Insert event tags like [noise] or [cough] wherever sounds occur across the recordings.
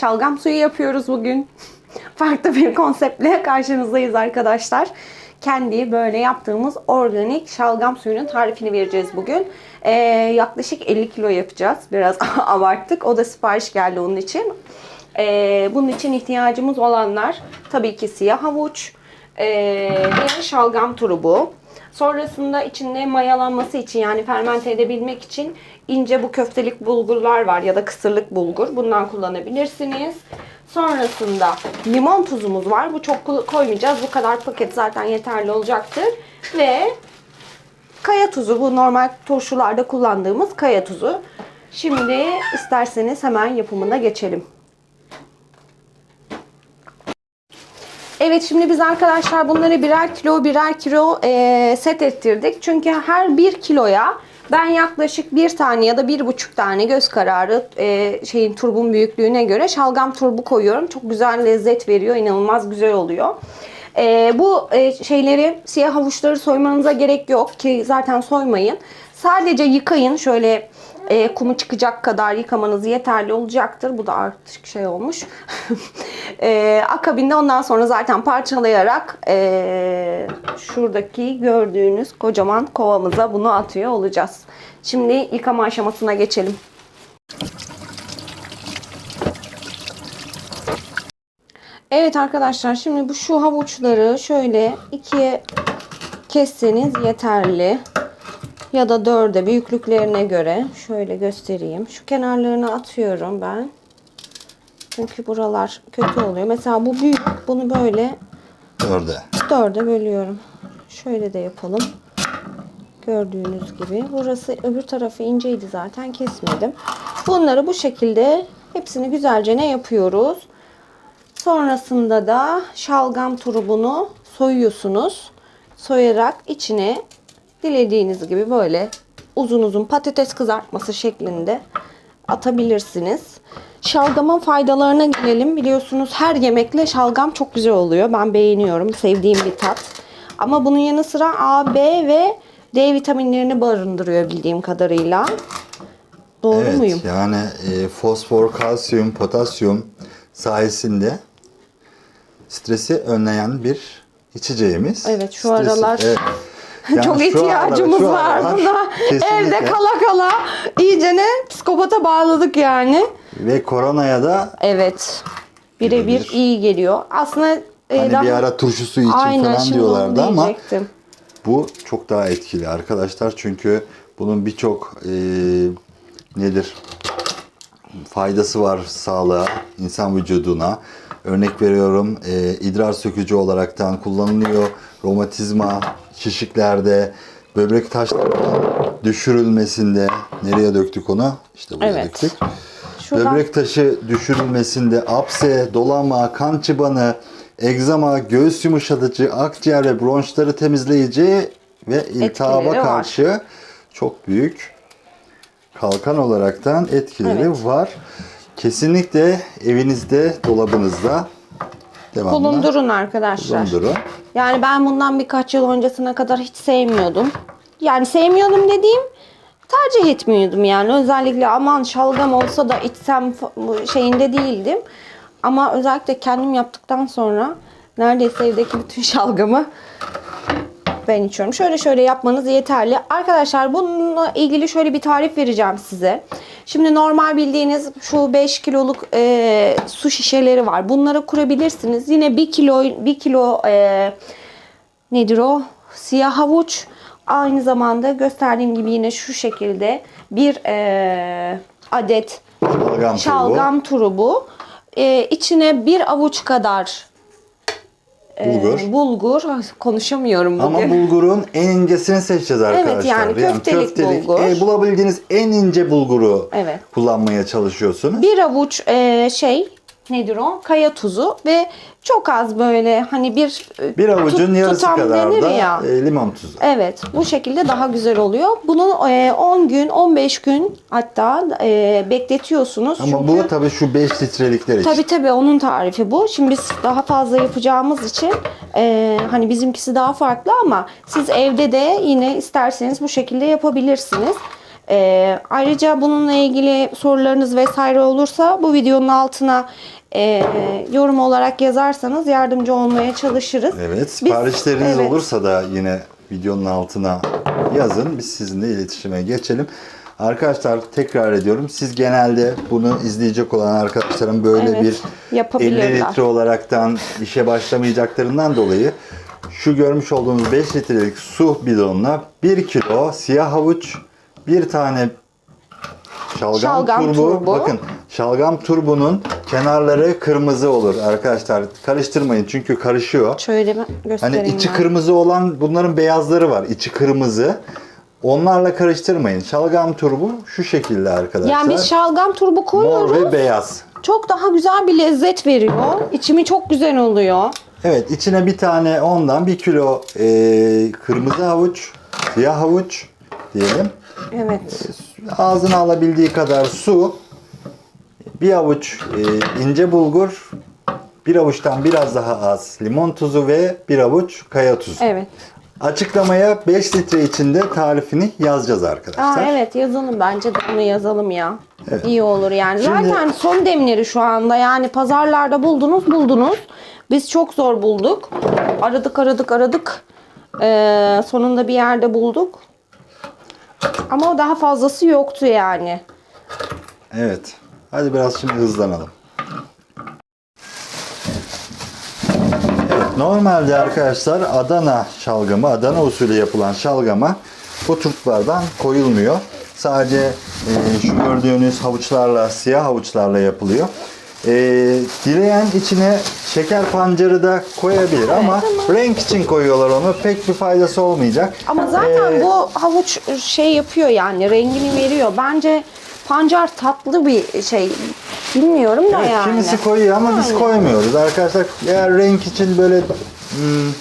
Şalgam suyu yapıyoruz bugün. [laughs] Farklı bir konseptle karşınızdayız arkadaşlar. Kendi böyle yaptığımız organik şalgam suyunun tarifini vereceğiz bugün. Ee, yaklaşık 50 kilo yapacağız. Biraz [laughs] abarttık. O da sipariş geldi onun için. Ee, bunun için ihtiyacımız olanlar tabii ki siyah havuç ee, ve şalgam turubu. Sonrasında içinde mayalanması için yani fermente edebilmek için ince bu köftelik bulgurlar var ya da kısırlık bulgur. Bundan kullanabilirsiniz. Sonrasında limon tuzumuz var. Bu çok koymayacağız. Bu kadar paket zaten yeterli olacaktır. Ve kaya tuzu. Bu normal turşularda kullandığımız kaya tuzu. Şimdi isterseniz hemen yapımına geçelim. Evet şimdi biz arkadaşlar bunları birer kilo birer kilo e, set ettirdik. Çünkü her bir kiloya ben yaklaşık bir tane ya da bir buçuk tane göz kararı e, şeyin turbun büyüklüğüne göre şalgam turbu koyuyorum. Çok güzel lezzet veriyor. inanılmaz güzel oluyor. E, bu e, şeyleri siyah havuçları soymanıza gerek yok ki zaten soymayın. Sadece yıkayın şöyle e, kumu çıkacak kadar yıkamanız yeterli olacaktır. Bu da artık şey olmuş. [laughs] e, akabinde ondan sonra zaten parçalayarak e, şuradaki gördüğünüz kocaman kovamıza bunu atıyor olacağız. Şimdi yıkama aşamasına geçelim. Evet arkadaşlar şimdi bu şu havuçları şöyle ikiye kesseniz yeterli ya da dörde büyüklüklerine göre şöyle göstereyim. Şu kenarlarını atıyorum ben. Çünkü buralar kötü oluyor. Mesela bu büyük. Bunu böyle Dörde. dörde bölüyorum. Şöyle de yapalım. Gördüğünüz gibi. Burası öbür tarafı inceydi zaten kesmedim. Bunları bu şekilde hepsini güzelce ne yapıyoruz? Sonrasında da şalgam turubunu soyuyorsunuz. Soyarak içine dilediğiniz gibi böyle uzun uzun patates kızartması şeklinde atabilirsiniz. Şalgamın faydalarına gelelim. Biliyorsunuz her yemekle şalgam çok güzel oluyor. Ben beğeniyorum. Sevdiğim bir tat. Ama bunun yanı sıra A, B ve D vitaminlerini barındırıyor bildiğim kadarıyla. Doğru evet, muyum? yani e, fosfor, kalsiyum, potasyum sayesinde stresi önleyen bir içeceğimiz. Evet, şu Stresi- aralar evet. [laughs] Yani Çok ihtiyacımız aralar- var buna. Evde kala kala iyicene psikopata bağladık yani. Ve koronaya da Evet. Birebir Birebir. iyi geliyor. Aslında e, hani daha- bir ara turşu suyu için Aynen, falan şimdi onu diyorlardı ama diyecektim. bu çok daha etkili arkadaşlar. Çünkü bunun birçok e, nedir faydası var sağlığa, insan vücuduna. Örnek veriyorum e, idrar sökücü olaraktan kullanılıyor. Romatizma, şişiklerde, böbrek taşlarının düşürülmesinde. Nereye döktük onu? İşte buraya Evet. döktük. Şuradan Böbrek taşı düşürülmesinde apse, dolama, kan çıbanı, egzama, göğüs yumuşatıcı, akciğer ve bronşları temizleyici ve iltihaba var. karşı çok büyük kalkan olaraktan etkileri Evet. var. Kesinlikle evinizde, dolabınızda devamlı bulundurun arkadaşlar. bulundurun. Yani ben bundan birkaç yıl öncesine kadar hiç sevmiyordum. Yani sevmiyordum dediğim tercih etmiyordum yani. Özellikle aman şalgam olsa da içsem şeyinde değildim. Ama özellikle kendim yaptıktan sonra neredeyse evdeki bütün [laughs] şalgamı ben içiyorum. Şöyle şöyle yapmanız yeterli. Arkadaşlar bununla ilgili şöyle bir tarif vereceğim size. Şimdi normal bildiğiniz şu 5 kiloluk e, su şişeleri var. Bunları kurabilirsiniz. Yine 1 kilo 1 kilo e, nedir o? Siyah havuç. Aynı zamanda gösterdiğim gibi yine şu şekilde bir e, adet Şalgam, şalgam turubu. E, içine bir avuç kadar e, Bulgur. bulgur. Ay, Konuşamıyorum bugün. Ama bulgurun en incesini seçeceğiz arkadaşlar. yani köftelik bulgur. e, bulabildiğiniz en ince bulguru Evet. kullanmaya çalışıyorsunuz. bir avuç e, şey nedir o? Kaya tuzu ve çok az böyle hani bir e, Bir avucun tut- yarısı kadar da ya. e, limon tuzu. Evet bu şekilde daha güzel oluyor. Bunu e, 10 gün 15 gün hatta e, bekletiyorsunuz. Ama Çünkü bu tabii şu 5 litrelikler için. tabi tabi onun tarifi bu. Şimdi biz daha fazla yapacağımız için e, hani bizimkisi daha farklı ama siz evde de yine isterseniz bu şekilde yapabilirsiniz. Ee, ayrıca bununla ilgili sorularınız vesaire olursa bu videonun altına e, yorum olarak yazarsanız yardımcı olmaya çalışırız. Evet, siparişleriniz evet. olursa da yine videonun altına yazın. Biz sizinle iletişime geçelim. Arkadaşlar tekrar ediyorum. Siz genelde bunu izleyecek olan arkadaşların böyle Evet, bir yapabilirler. 50 litre olaraktan işe başlamayacaklarından dolayı şu görmüş olduğunuz 5 litrelik su bidonuna 1 kilo siyah havuç, bir tane şalgam, Şalgam turbu. turbu. Bakın şalgam turbunun kenarları kırmızı olur arkadaşlar. Karıştırmayın çünkü karışıyor. Şöyle bir göstereyim. Hani içi ben. kırmızı olan bunların beyazları var. içi kırmızı. Onlarla karıştırmayın. Şalgam turbu şu şekilde arkadaşlar. Yani biz şalgam turbu Mor koyuyoruz. ve beyaz. Çok daha güzel bir lezzet veriyor. İçimi çok güzel oluyor. Evet içine bir tane ondan bir kilo e, kırmızı havuç, siyah havuç diyelim. Evet. Ağzına alabildiği kadar su, bir avuç e, ince bulgur, bir avuçtan biraz daha az limon tuzu ve bir avuç kaya tuzu. Evet. Açıklamaya 5 litre içinde tarifini yazacağız arkadaşlar. Aa, evet yazalım bence de bunu yazalım ya. İyi olur yani. Şimdi- Zaten son demleri şu anda yani pazarlarda buldunuz buldunuz. Biz çok zor bulduk. Aradık aradık aradık. Ee, sonunda bir yerde bulduk. Ama daha fazlası yoktu yani. Evet. Hadi biraz şimdi hızlanalım. Evet, normalde arkadaşlar Adana şalgamı, Adana usulü yapılan şalgama bu turplardan koyulmuyor. Sadece e, şu gördüğünüz havuçlarla, siyah havuçlarla yapılıyor. E, dileyen içine şeker pancarı da koyabilir ama renk için koyuyorlar onu. Pek bir faydası olmayacak. Ama zaten E, bu havuç şey yapıyor yani rengini veriyor. Bence pancar tatlı bir şey. Bilmiyorum da Evet, yani. Kimisi koyuyor ama biz Yani. koymuyoruz. Arkadaşlar eğer renk için böyle hmm,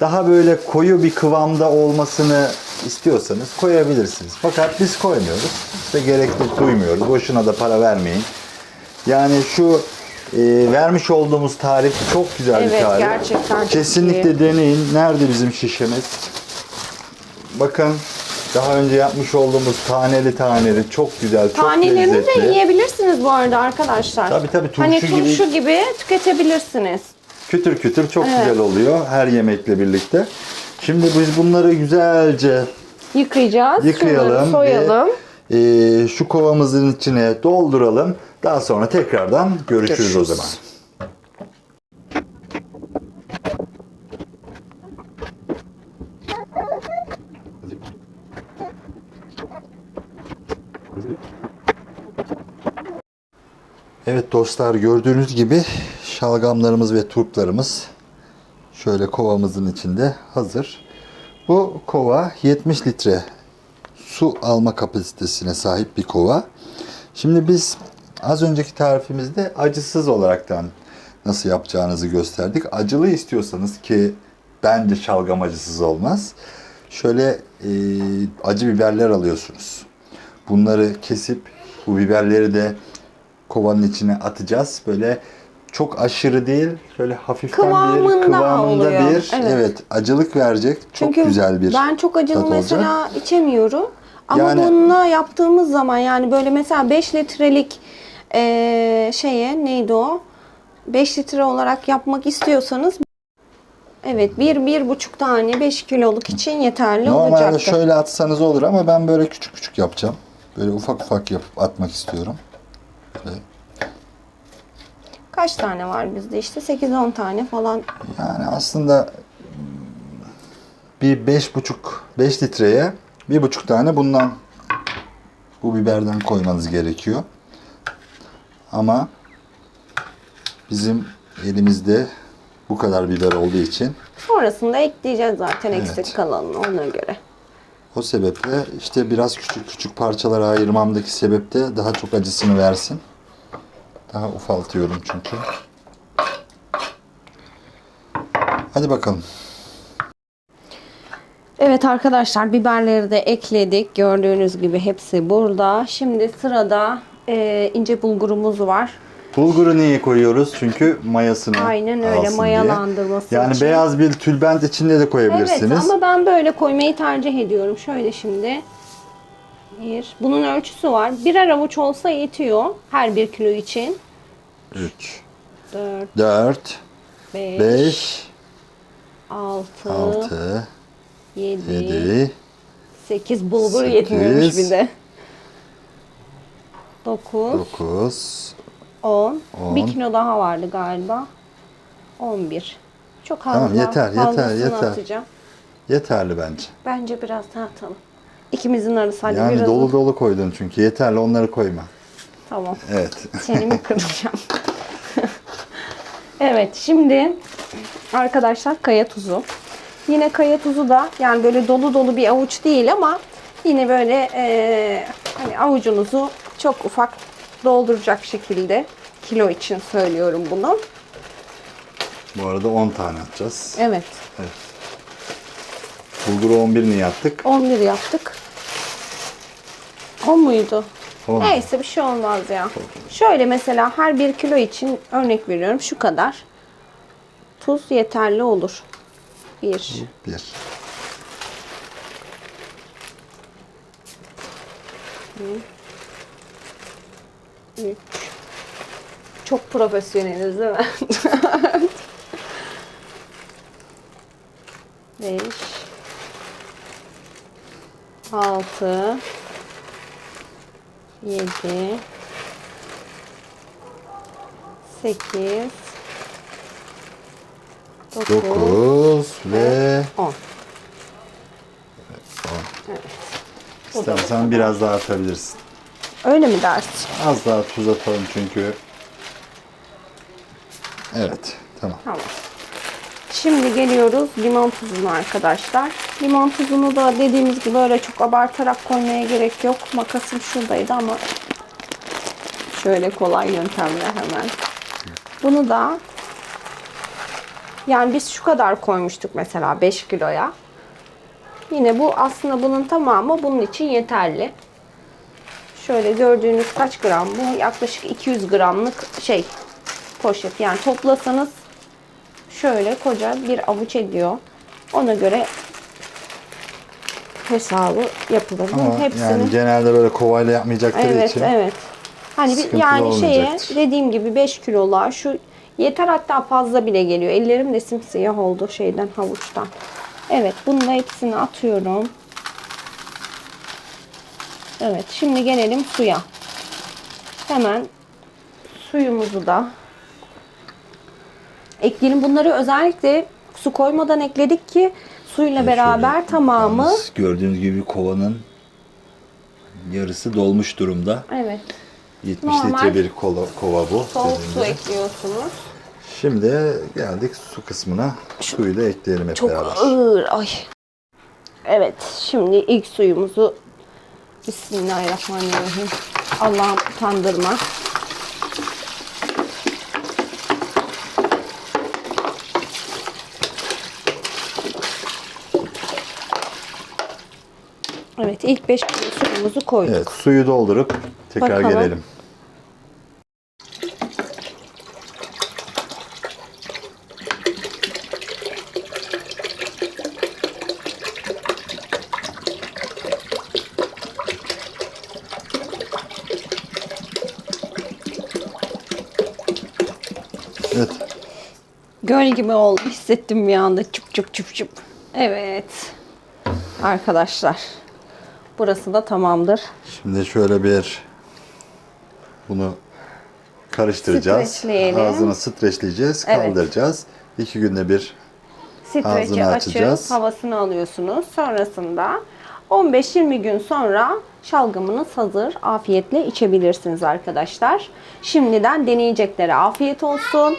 daha böyle koyu bir kıvamda olmasını istiyorsanız koyabilirsiniz. Fakat biz koymuyoruz. İşte gerekli duymuyoruz. Boşuna da para vermeyin. Yani şu e, vermiş olduğumuz tarif çok güzel bir Evet, tarif. gerçekten çok Kesinlikle iyi. deneyin. Nerede bizim şişemiz? Bakın daha önce yapmış olduğumuz taneli taneli çok güzel, çok Tanelerini lezzetli. de yiyebilirsiniz bu arada arkadaşlar. Tabii, tabii, turşu hani gibi- turşu gibi tüketebilirsiniz. Kütür kütür çok Evet. güzel oluyor her yemekle birlikte. Şimdi biz bunları güzelce Yıkayacağız. yıkayalım Şunları soyalım. ve e, şu kovamızın içine dolduralım. Daha sonra tekrardan görüşürüz, o Görüşürüz. zaman. Evet dostlar gördüğünüz gibi şalgamlarımız ve turplarımız şöyle kovamızın içinde hazır. Bu kova 70 litre su alma kapasitesine sahip bir kova. Şimdi biz az önceki tarifimizde acısız olaraktan nasıl yapacağınızı gösterdik. Acılı istiyorsanız ki bence şalgam acısız olmaz. Şöyle e, acı biberler alıyorsunuz. Bunları kesip bu biberleri de kovanın içine atacağız. Böyle çok aşırı değil, şöyle hafiften Kıvamında bir kıvamında oluyor. bir Evet. evet. acılık verecek. Çok Çünkü güzel bir ben çok acılı tat olacak. mesela içemiyorum. Ama Yani- bununla yaptığımız zaman yani böyle mesela 5 litrelik eee, şeye neydi o? 5 litre olarak yapmak istiyorsanız Evet bir, bir buçuk tane 5 kiloluk için yeterli Normalde olacaktır. şöyle atsanız olur ama ben böyle küçük küçük yapacağım. Böyle ufak ufak yapıp atmak istiyorum. Böyle. Kaç tane var bizde işte 8-10 tane falan. Yani aslında bir beş buçuk, 5 litreye bir buçuk tane bundan bu biberden koymanız gerekiyor. Ama bizim elimizde bu kadar biber olduğu için Sonrasında ekleyeceğiz zaten Evet. eksik kalanını ona göre. o sebeple işte biraz küçük küçük parçalara ayırmamdaki sebep de daha çok acısını versin. Daha ufaltıyorum çünkü. Hadi bakalım. Evet arkadaşlar biberleri de ekledik. Gördüğünüz gibi hepsi burada. Şimdi sırada e, ince bulgurumuz var. Bulguru niye koyuyoruz? Çünkü mayasını Aynen öyle, alsın diye. mayalandırması Yani için. beyaz bir tülbent içinde de koyabilirsiniz. Evet ama ben böyle koymayı tercih ediyorum. Şöyle şimdi Bir. Bunun ölçüsü var. Birer avuç olsa yetiyor her bir kilo için. 3, 4, 4, 5, 5, 6, 6, 7, 7, 8 bulgur yetmiyormuş bir de. 9, 9, 10. On. Bir kilo daha vardı galiba. 11. Çok az Tamam, yeter, yeter, fazlasını yeter. atacağım. yeterli bence. Bence biraz daha atalım. İkimizin arası hadi Yani biraz. dolu dolu koydun çünkü yeterli onları koyma. Tamam. Evet. [laughs] Seni mi kıracağım? [laughs] evet şimdi arkadaşlar kaya tuzu. Yine kaya tuzu da yani böyle dolu dolu bir avuç değil ama yine böyle eee, hani avucunuzu çok ufak dolduracak şekilde kilo için söylüyorum bunu. Bu arada 10 tane atacağız. Evet. Bulguru 11 niye attık? 11 yaptık. 10 muydu? 10. Neyse bir şey olmaz ya. Şöyle mesela her bir kilo için örnek veriyorum şu kadar. Tuz yeterli olur. Bir. 1. Üç. Çok profesyoneliz değil mi? [laughs] Beş. Altı. Yedi. Sekiz. Dokuz. 9 ve On. istersen biraz daha atabilirsin. Öyle mi dersin? Az daha tuz atalım çünkü. Evet. Tamam. Tamam. Şimdi geliyoruz limon tuzuna arkadaşlar. Limon tuzunu da dediğimiz gibi öyle çok abartarak koymaya gerek yok. Makasım şuradaydı ama şöyle kolay yöntemle hemen. Bunu da yani biz şu kadar koymuştuk mesela 5 kiloya. Yine bu aslında bunun tamamı bunun için yeterli. Şöyle gördüğünüz kaç gram bu? Yaklaşık 200 gramlık şey poşet. Yani toplasanız şöyle koca bir avuç ediyor. Ona göre hesabı yapılır. Ama hepsini yani genelde böyle kovayla yapmayacakları Evet, için evet. Hani bir, yani şeye dediğim gibi 5 kilolar şu yeter hatta fazla bile geliyor. Ellerim de simsiyah oldu şeyden havuçtan. Evet, bunu da hepsini atıyorum. Evet, şimdi gelelim suya. Hemen suyumuzu da ekleyelim. Bunları özellikle su koymadan ekledik ki suyla beraber Şöyle tamamı yalnız gördüğünüz gibi kovanın yarısı dolmuş durumda. evet 70 Normal litre bir kova, kova bu. soğuk su ekliyorsunuz. Şimdi geldik su kısmına. Suyu da ekleyelim hep Çok beraber. ağır ay. Evet şimdi ilk suyumuzu Bismillahirrahmanirrahim. Allah'ım utandırma. Evet ilk 5 kilo suyumuzu koyduk. Evet suyu doldurup tekrar Bakalım. gelelim. Evet. Göl gibi oldu. Hissettim bir anda. Çup çup çup çup. Evet. Arkadaşlar. Burası da tamamdır. Şimdi şöyle bir bunu karıştıracağız. Streçleyelim. Ağzını streçleyeceğiz, Evet. kaldıracağız. İki günde bir açıp açacağız. havasını alıyorsunuz. Sonrasında 15-20 gün sonra şalgamınız hazır. Afiyetle içebilirsiniz arkadaşlar. Şimdiden deneyeceklere afiyet olsun.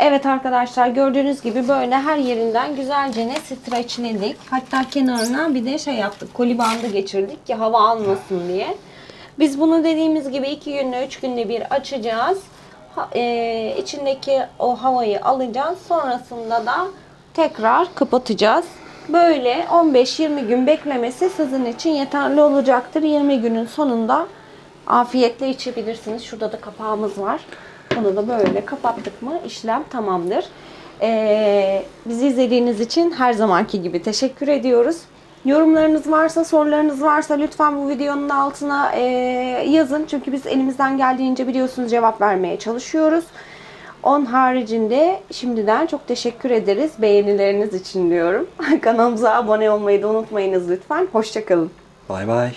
Evet arkadaşlar gördüğünüz gibi böyle her yerinden güzelce ne streçledik. Hatta kenarına bir de şey yaptık. Koli bandı geçirdik ki hava almasın diye. Biz bunu dediğimiz gibi 2 günde 3 günde bir açacağız. Ha- eee, içindeki o havayı alacağız. Sonrasında da tekrar kapatacağız. Böyle 15-20 gün beklemesi sizin için yeterli olacaktır. 20 günün sonunda afiyetle içebilirsiniz. Şurada da kapağımız var. Bunu da böyle kapattık mı işlem tamamdır. Ee, bizi izlediğiniz için her zamanki gibi teşekkür ediyoruz. Yorumlarınız varsa, sorularınız varsa lütfen bu videonun altına e, yazın. Çünkü biz elimizden geldiğince biliyorsunuz cevap vermeye çalışıyoruz. Onun haricinde şimdiden çok teşekkür ederiz beğenileriniz için diyorum. [laughs] Kanalımıza abone olmayı da unutmayınız lütfen. Hoşçakalın. Bay bay.